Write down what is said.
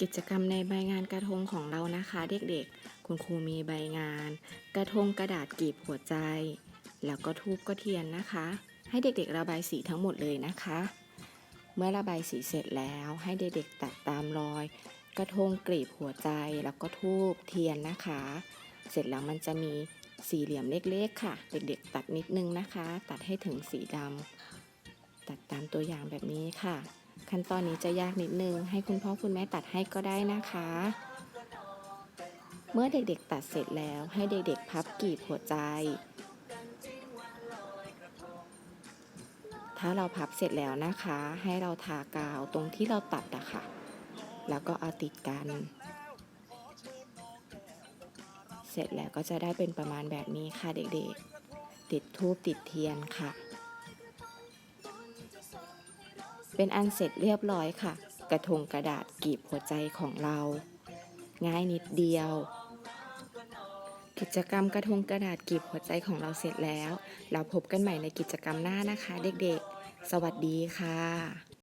กิจกรรมในใบงานกระทงของเรานะคะเด็กๆ คุณครูมีใบงาน กระทงกระดาษกีบหัวใจ แล้วก็ทูบก็เทียนนะคะ ให้เด็กๆ ระบายสีทั้งหมดเลยนะคะ เมื่อระบายสีเสร็จแล้วให้เด็กๆตัดตามรอย กระทงกลีบหัวใจแล้วก็ทูบเทียนนะคะ เสร็จแล้วมันจะมีสี่เหลี่ยมเล็กๆค่ะ เด็กๆ ตัดนิดนึงนะคะ ตัดให้ถึงสีดำตัดตามตัวอย่างแบบนี้ค่ะ ขั้นตอนนี้จะยากนิดนึง ให้คุณพ่อคุณแม่ตัดให้ก็ได้นะคะ เมื่อเด็กๆตัดเสร็จแล้วให้เด็กๆพับกลีบหัวใจ ถ้าเราพับเสร็จแล้วนะคะ ให้เราทากาวตรงที่เราตัดอะค่ะ แล้วก็เอาติดกัน เสร็จแล้วก็จะได้เป็นประมาณแบบนี้ค่ะเด็กๆ ติดทูบติดเทียนค่ะ เป็นอันเสร็จเรียบร้อยค่ะ กระทงกระดาษกีบหัวใจของเรา ง่ายนิดเดียว กิจกรรมกระทงกระดาษกีบหัวใจของเราเสร็จแล้ว เราพบกันใหม่ในกิจกรรมหน้านะคะ เด็กๆ สวัสดีค่ะ